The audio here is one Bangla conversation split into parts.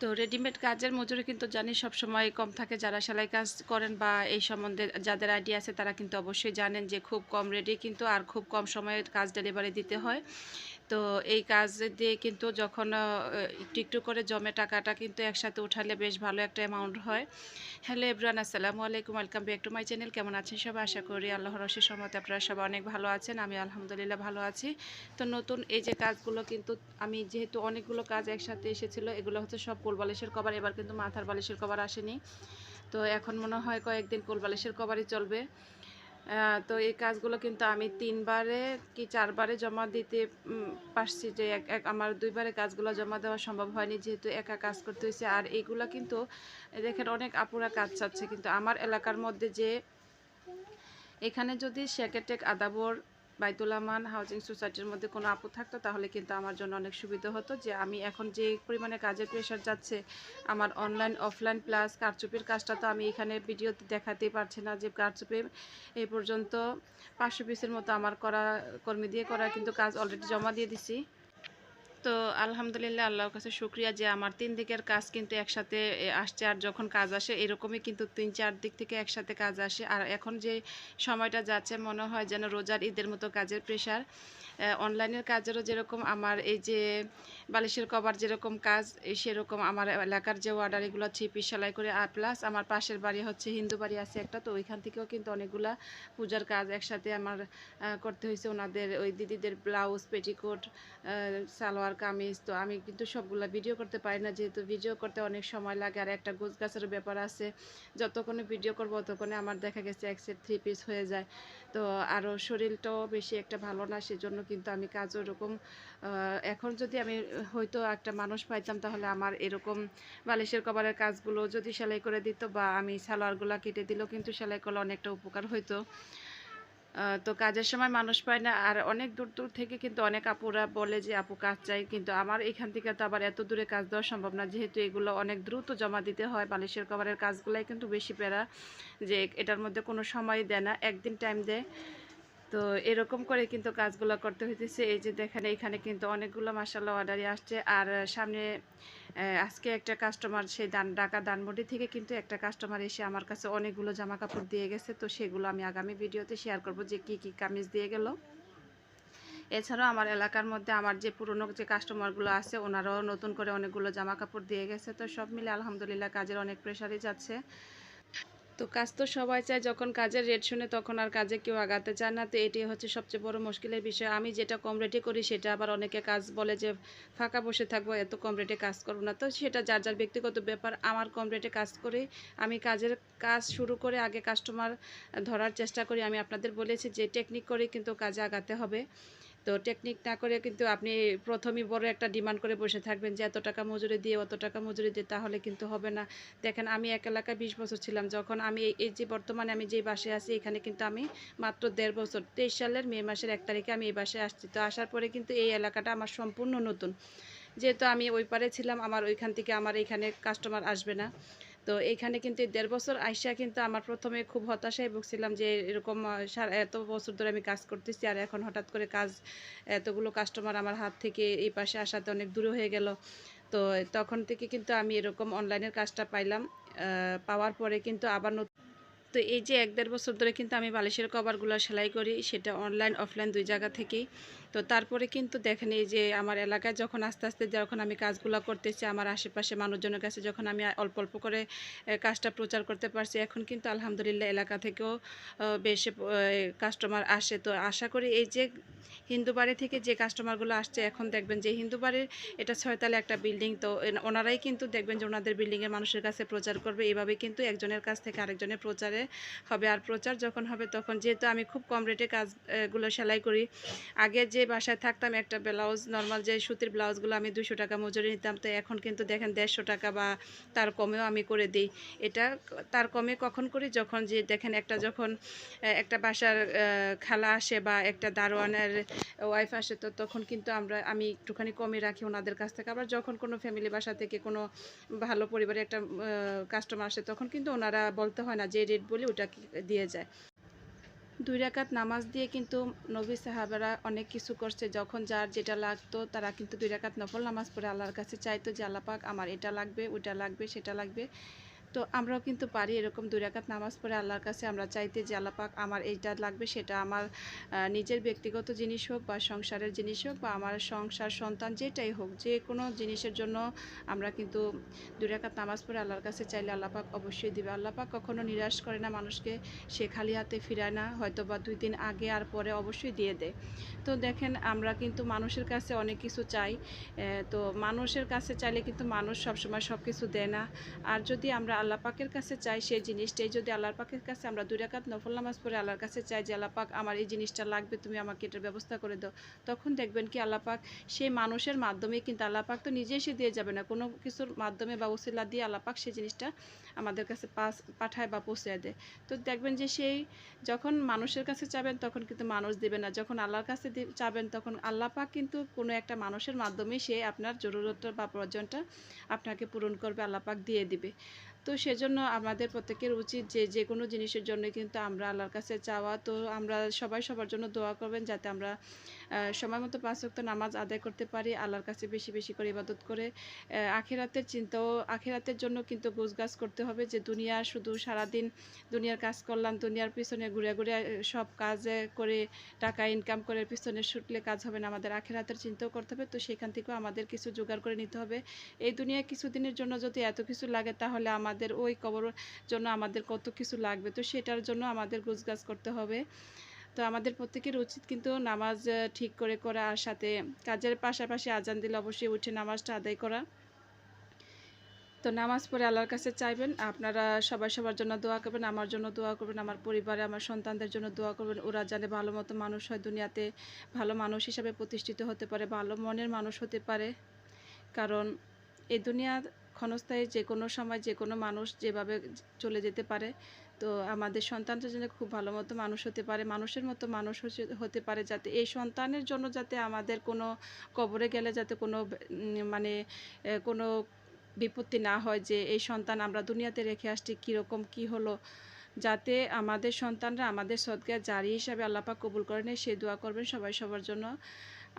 তো রেডিমেড কাজের মজুরি কিন্তু জানি সব সময় কম থাকে যারা সেলাই কাজ করেন বা এই সম্বন্ধে যাদের আইডিয়া আছে তারা কিন্তু অবশ্যই জানেন যে খুব কম রেডি কিন্তু আর খুব কম সময়ে কাজ ডেলিভারি দিতে হয়। তো এই কাজ দিয়ে কিন্তু যখন একটু একটু করে জমে টাকাটা কিন্তু একসাথে উঠালে বেশ ভালো একটা অ্যামাউন্ট হয়। হ্যালো এভরান আসসালামু আলাইকুম welcome back to my channel কেমন আছেন সবাই? আশা করি আল্লাহর রশির সমতে আপনারা সবাই অনেক ভালো আছেন, আমি আলহামদুলিল্লাহ ভালো আছি। তো নতুন এই যে কাজগুলো কিন্তু আমি যেহেতু অনেকগুলো কাজ একসাথে এসেছিল, এগুলো হচ্ছে সব কোল বালিশের কভার, এবার কিন্তু মাথার বালিশের কভার আসেনি। তো এখন মনে হয় কয়েকদিন কোল বালিশের কভারই চলবে। তো এই কাজগুলো কিন্তু আমি তিনবারে কি চারবারে জমা দিতে পারছি যে এক আমার দুইবারে কাজগুলো জমা দেওয়া সম্ভব হয়নি যেহেতু একা কাজ করতে হয়েছে। আর এইগুলো কিন্তু, দেখেন অনেক আপুরা কাজ চাচ্ছে, কিন্তু আমার এলাকার মধ্যে যে, এখানে যদি শেকেটেক আদাবর বাইতুল আমান হাউজিং সোসাইটির মধ্যে কোনো আপু থাকতো, তাহলে কিন্তু আমার জন্য অনেক সুবিধা হতো যে আমি এখন যে পরিমাণে কাজের প্রেশার যাচ্ছে, আমার অনলাইন অফলাইন প্লাস কারচুপির কাজটা তো আমি এখানে ভিডিওতে দেখাতেই পারছি না যে কারচুপি এই পর্যন্ত পাঁচশো পিসের মতো আমার করা, কর্মী দিয়ে করা কিন্তু কাজ অলরেডি জমা দিয়ে দিছি। তো আলহামদুলিল্লাহ আল্লাহর কাছে শুক্রিয়া যে আমার তিন দিকের কাজ কিন্তু একসাথে আসছে আর যখন কাজ আসে এরকমই কিন্তু তিন, চার দিক থেকে একসাথে কাজ আসে। আর এখন যে সময়টা যাচ্ছে মনে হয় যেন রোজার ঈদের মতো কাজের প্রেশার অনলাইনের কাজেরও যেরকম আমার এই যে বালিশের কভার যেরকম কাজ সেরকম আমার এলাকার যে অর্ডার এগুলো পিস সেলাই করে, আর প্লাস আমার পাশের বাড়ি হচ্ছে হিন্দু বাড়ি আছে একটা, তো ওইখান থেকেও কিন্তু অনেকগুলা পূজার কাজ একসাথে আমার করতে হয়েছে। ওনাদের ওই দিদিদের ব্লাউজ পেটিকোট সালোয়ার কামিজ তো, আমি কিন্তু সবগুলা ভিডিও করতে পারি না, যেহেতু ভিডিও করতে অনেক সময় লাগে, আর একটা গোছ গাছের ব্যাপার আছে। যতক্ষণে ভিডিও করব ততক্ষণে আমার দেখা গেছে এক সেট থ্রি পিস হয়ে যায়। তো আরও শরীরটাও বেশি একটা ভালো না, সেজন্য কিন্তু আমি কাজ ওরকম এখন যদি আমি হয়তো একটা মানুষ পাইতাম, তাহলে আমার এরকম বালিশের কভারের কাজগুলো যদি সেলাই করে দিত, বা আমি সালোয়ারগুলো কেটে দিলেও কিন্তু সেলাই করলে অনেকটা উপকার হইতো। তো কাজের সময় মানুষ পায় না। আর অনেক দূর দূর থেকে কিন্তু অনেক আপুরা বলে যে, আপু, কাজ চাই। কিন্তু আমার এখান থেকে তো আবার এত দূরে কাজ দেওয়া সম্ভব না। যেহেতু এগুলো অনেক দ্রুত জমা দিতে হয়, বালিশের কভারের কাজগুলাই কিন্তু বেশি প্যারা যে, এটার মধ্যে কোনো সময় দেয় না। একদিন টাইম দেয়। তো এরকম করে কিন্তু কাজগুলো করতে হইতেছে। এই যে দেখেন, এখানে কিন্তু অনেকগুলো মাসাল্লাহ অর্ডারই আসছে। আর সামনে আজকে একটা কাস্টমার সেই দান, ঢাকা দানমন্ডি থেকে কিন্তু একটা কাস্টমার এসে আমার কাছে অনেকগুলো জামা কাপড় দিয়ে গেছে। তো সেগুলো আমি আগামী ভিডিওতে শেয়ার করব যে কি কি কামিজ দিয়ে গেল। এছাড়াও আমার এলাকার মধ্যে আমার যে পুরনো যে কাস্টমারগুলো আছে, ওনারাও নতুন করে অনেকগুলো জামা কাপড় দিয়ে গেছে। তো সব মিলে আলহামদুলিল্লাহ কাজের অনেক প্রেশারই যাচ্ছে। তো কাজ তো সবাই চায়, যখন কাজের রেট শুনে তখন আর কাজে কেউ আগাতে চায় না। তো এটি হচ্ছে সবচেয়ে বড় মুশকিলের বিষয়। আমি যেটা কম রেটে করি সেটা আবার অনেকে কাজ বলে যে, ফাঁকা বসে থাকব, এত কম রেটে কাজ করব না। তো সেটা যার যার ব্যক্তিগত ব্যাপার, আমার কম রেটে কাজ করি আমি কাজের কাজ শুরু করে আগে কাস্টমার ধরার চেষ্টা করি। আমি আপনাদের বলেছি যে টেকনিক করে কিন্তু কাজে আগাতে হবে। তো টেকনিক না করে কিন্তু আপনি প্রথমেই বড় একটা ডিমান্ড করে বসে থাকবেন যে এত টাকা মজুরি দিয়ে, অত টাকা মজুরি দিয়ে, তাহলে কিন্তু হবে না। দেখেন, আমি এক এলাকায় বিশ বছর ছিলাম। যখন আমি এই- যে বর্তমানে আমি যে বাসে আছি, এখানে কিন্তু আমি মাত্র দেড় বছর, তেইশ সালের মে মাসের এক তারিখে আমি এই বাসায় আসছি। তো আসার পরে কিন্তু এই এলাকাটা আমার সম্পূর্ণ নতুন। যেহেতু আমি ওই পারে ছিলাম, আমার ওইখান থেকে আমার এখানে কাস্টমার আসবে না। তো এখানে কিন্তু দেড় বছর আইসা কিন্তু আমার প্রথমে খুব হতাশায় ভুগছিলাম যে এরকম এত বছর ধরে আমি কাজ করতেছি আর এখন হঠাৎ করে কাজ, এতগুলো কাস্টমার আমার হাত থেকে এই পাশে আসাতে অনেক দূরে হয়ে গেল। তো তখন থেকে কিন্তু আমি এরকম অনলাইনের কাজটা পাইলাম পাওয়ার পরে কিন্তু আবার তো এই যে এক দেড় বছর ধরে কিন্তু আমি বালিশের কভারগুলো সেলাই করি, সেটা অনলাইন অফলাইন দুই জায়গা থেকেই। তো তারপরে কিন্তু দেখেন এই যে আমার এলাকায় যখন আস্তে আস্তে যখন আমি কাজগুলো করতেছি, আমার আশেপাশে মানুষজনের কাছে যখন আমি অল্প অল্প করে কাজটা প্রচার করতে পারছি, এখন কিন্তু আলহামদুলিল্লাহ এলাকা থেকেও বেশ কাস্টমার আসে। তো আশা করি এই যে হিন্দু বাড়ি থেকে যে কাস্টমারগুলো আসছে, এখন দেখবেন যে হিন্দু বাড়ির এটা ছয়তলা একটা বিল্ডিং তো ওনারাই কিন্তু দেখবেন যে ওনাদের বিল্ডিংয়ের মানুষের কাছে প্রচার করবে। এভাবে কিন্তু একজনের কাছ থেকে আরেকজনের প্রচারে হবে আর প্রচার যখন হবে তখন, যেহেতু আমি খুব কম রেটে কাজগুলো সেলাই করি, আগে যে বাসায় থাকতাম একটা ব্লাউজ নর্মাল যে সুতির ব্লাউজগুলো আমি দুশো টাকা মজুরি নিতাম, তো এখন কিন্তু দেখেন দেড়শো টাকা বা তার কমেও আমি করে দিই। এটা তার কমে কখন করি? যখন যে দেখেন একটা যখন একটা বাসার খালা আসে বা একটা দারোয়ানের ওয়াইফ আসে, তো তখন কিন্তু আমরা, আমি একটুখানি কমে রাখি ওনাদের কাছ থেকে। আবার যখন কোনো ফ্যামিলি বাসা থেকে কোনো ভালো পরিবারে একটা কাস্টমার আসে, তখন কিন্তু ওনারা বলতে হয় না যে রেট বলি ওটাকে দিয়ে যায়। দুই রাকাত নামাজ দিয়ে কিন্তু নবী সাহাবারা অনেক কিছু করছে। যখন যার যেটা লাগতো তারা কিন্তু দুই রাকাত নফল নামাজ পড়ে আল্লাহর কাছে চাইতো যে, আল্লাহ পাক, আমার এটা লাগবে, ওটা লাগবে, সেটা লাগবে। তো আমরাও কিন্তু পারি এরকম দুই রাকাত নামাজ পড়ে আল্লাহর কাছে আমরা চাইতে যে আল্লাহ পাক আমার এইটা লাগবে, সেটা আমার নিজের ব্যক্তিগত জিনিস হোক বা সংসারের জিনিস হোক বা আমার সংসার, সন্তান যেটাই হোক, যে কোনো জিনিসের জন্য আমরা কিন্তু দুই রাকাত নামাজ পড়ে আল্লাহর কাছে চাইলে আল্লাহ পাক অবশ্যই দিবে। আল্লাহ পাক কখনো নিরাশ করে না মানুষকে, সে খালি হাতে ফিরায় না হয়তো বা দুই দিন আগে আর পরে অবশ্যই দিয়ে দেয়। তো দেখেন আমরা কিন্তু মানুষের কাছে অনেক কিছু চাই তো মানুষের কাছে চাইলে কিন্তু মানুষ সবসময় সব কিছু দেয় না। আর যদি আমরা আল্লাহ পাকের কাছে চাই সেই জিনিসটাই। যদি আল্লাহর পাকের কাছে আমরা দুই রাকাত নফল নামাজ পড়ে আল্লাহর কাছে চাই যে, আল্লাহ পাক, আমার এই জিনিসটা লাগবে, তুমি আমাকে এটার ব্যবস্থা করে দাও। তখন দেখবেন কি আল্লাহ পাক সেই মানুষের মাধ্যমে কিন্তু আল্লাহ পাক তো নিজে এসে দিয়ে যাবে না। কোনো কিছুর মাধ্যমে বা ওসিলা দিয়ে আল্লাহ পাক সেই জিনিসটা আমাদের কাছে পাস, পাঠায় বা পৌঁছে দেয়। তো দেখবেন যে সেই যখন মানুষের কাছে চাবেন, তখন কিন্তু মানুষ দেবে না। যখন আল্লাহর কাছে চাবেন, তখন আল্লাহ পাক কিন্তু কোনো একটা মানুষের মাধ্যমে সে আপনার জরুরতটা বা প্রয়োজনটা আপনাকে পূরণ করবে, আল্লাহ পাক দিয়ে দিবে। তো সেজন্য আমাদের প্রত্যেকের উচিত যে যে কোনো জিনিসের জন্য কিন্তু আমরা আল্লাহর কাছে চাওয়া। তো আমরা সবাই সবার জন্য দোয়া করবেন যাতে আমরা সময় মতো পাঁচ ওয়াক্ত নামাজ আদায় করতে পারি, আল্লাহর কাছে বেশি বেশি করে ইবাদত করে। আখিরাতের চিন্তাও, আখিরাতের জন্য কিন্তু গোছগাছ করতে হবে যে দুনিয়া শুধু সারাদিন দুনিয়ার কাজ করলাম দুনিয়ার পিছনে ঘুরে ঘুরে সব কাজে করে টাকা ইনকাম করে পিছনে ছুটলে কাজ হবে না। আমাদের আখেরাতের চিন্তাও করতে হবে, তো সেখান থেকেও আমাদের কিছু জোগাড় করে নিতে হবে। এই দুনিয়ায় কিছুদিনের জন্য যদি এত কিছু লাগে, তাহলে আমাদের ওই কবর জন্য আমাদের কত কিছু লাগবে, তো সেটার জন্য আমাদের গোছগাছ করতে হবে। তো আমাদের প্রত্যেকের উচিত কিন্তু নামাজ ঠিক করে করা আর সাথে কাজের পাশাপাশি আজান দিলে অবশ্যই উঠে নামাজটা আদায় করা। তো নামাজ পড়ে আল্লাহর কাছে চাইবেন, আপনারা সবাই সবার জন্য দোয়া করবেন, আমার জন্য দোয়া করবেন, আমার পরিবারে, আমার সন্তানদের জন্য দোয়া করবেন। ওরা জানে ভালো মতো মানুষ হয় দুনিয়াতে, ভালো মানুষ হিসাবে প্রতিষ্ঠিত হতে পারে, ভালো মনের মানুষ হতে পারে। কারণ এই দুনিয়া ক্ষণস্থায়ী যে কোনো সময় যে কোনো মানুষ যেভাবে চলে যেতে পারে তো আমাদের সন্তানটা যেন খুব ভালো মতো মানুষ হতে পারে, মানুষের মতো মানুষ হতে পারে যাতে এই সন্তানের জন্য যাতে আমাদের কোনো কবরে গেলে যাতে কোনো মানে কোনো বিপত্তি না হয় যে এই সন্তান আমরা দুনিয়াতে রেখে আসছি, কীরকম কি হলো? যাতে আমাদের সন্তানরা আমাদের সদকা জারি হিসাবে আল্লাপাক কবুল করে নেয় সে দোয়া করবেন সবাই সবার জন্য।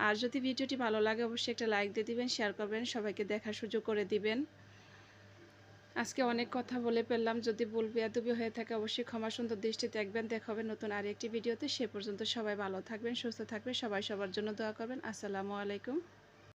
আর যদি ভিডিওটি ভালো লাগে, অবশ্যই একটা লাইক দিয়ে দিবেন শেয়ার করবেন, সবাইকে দেখার সুযোগ করে দিবেন। আজকে অনেক কথা বলে পেলাম যদি ভুল বেয়াদবি হয়ে থাকে, অবশ্যই ক্ষমা সুন্দর দৃষ্টিতে দেখবেন দেখা হবে নতুন আরেকটি ভিডিওতে। সে পর্যন্ত সবাই ভালো থাকবেন, সুস্থ থাকবেন, সবাই সবার জন্য দোয়া করবেন। আসসালামু আলাইকুম।